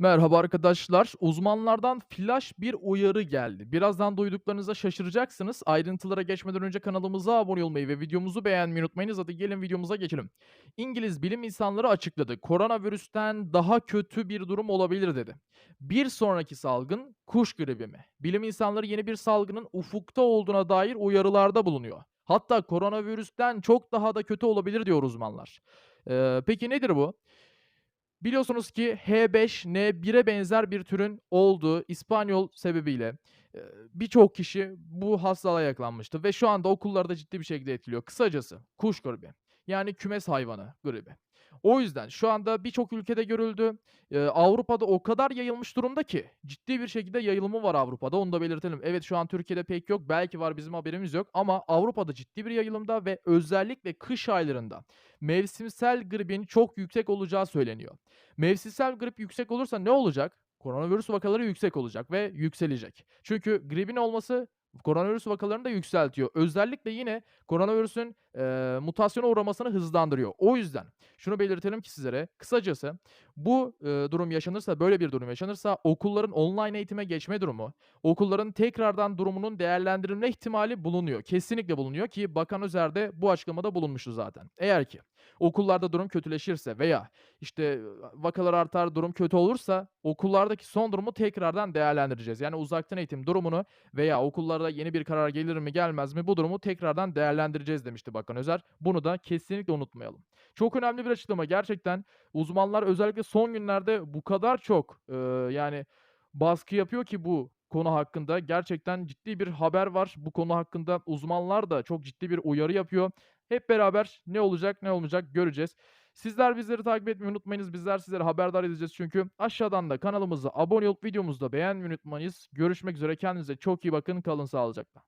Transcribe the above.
Merhaba arkadaşlar. Uzmanlardan flash bir uyarı geldi. Birazdan duyduklarınıza şaşıracaksınız. Ayrıntılara geçmeden önce kanalımıza abone olmayı ve videomuzu beğenmeyi unutmayınız. Hadi gelin videomuza geçelim. İngiliz bilim insanları açıkladı. Koronavirüsten daha kötü bir durum olabilir dedi. Bir sonraki salgın kuş gribi mi? Bilim insanları yeni bir salgının ufukta olduğuna dair uyarılarda bulunuyor. Hatta koronavirüsten çok daha da kötü olabilir diyor uzmanlar. Ee, peki nedir bu? Biliyorsunuz ki H5N1'e benzer bir türün olduğu İspanyol sebebiyle, birçok kişi bu hastalığa yakalanmıştı ve şu anda okullarda ciddi bir şekilde etkiliyor. Kısacası kuş gribi, yani kümes hayvanı gribi. O yüzden şu anda birçok ülkede görüldü. Eee, Avrupa'da o kadar yayılmış durumda ki ciddi bir şekilde yayılımı var Avrupa'da, onu da belirtelim. Evet, şu an Türkiye'de pek yok, belki var bizim haberimiz yok ama Avrupa'da ciddi bir yayılımda ve özellikle kış aylarında mevsimsel gribin çok yüksek olacağı söyleniyor. Mevsimsel grip yüksek olursa ne olacak? Koronavirüs vakaları yüksek olacak ve yükselecek. Çünkü gripin olması koronavirüs vakalarını da yükseltiyor. Özellikle yine koronavirüsün, eee, mutasyona uğramasını hızlandırıyor. O yüzden şunu belirtelim ki sizlere, kısacası bu, ııı, durum yaşanırsa, böyle bir durum yaşanırsa okulların online eğitime geçme durumu, okulların tekrardan durumunun değerlendirilme ihtimali bulunuyor. Kesinlikle bulunuyor ki Bakan Özer de bu açıklamada bulunmuştu zaten. Eğer ki okullarda durum kötüleşirse veya işte, vakalar artar, durum kötü olursa okullardaki son durumu tekrardan değerlendireceğiz. Yani uzaktan eğitim durumunu veya okullarda yeni bir karar gelir mi gelmez mi bu durumu tekrardan değerlendireceğiz demişti Bakan Özer. Bunu da kesinlikle unutmayalım. Çok önemli bir açıklama gerçekten. Uzmanlar özellikle son günlerde bu kadar çok, ııı, yani baskı yapıyor ki bu konu hakkında. Gerçekten ciddi bir haber var. Bu konu hakkında uzmanlar da çok ciddi bir uyarı yapıyor. Hep beraber ne olacak, ne olmayacak göreceğiz. Sizler bizleri takip etmeyi unutmayınız. Bizler sizleri haberdar edeceğiz çünkü. Aşağıdan da kanalımıza abone olup videomuzu da beğenmeyi unutmayınız. Görüşmek üzere. Kendinize çok iyi bakın. Kalın sağlıcakla.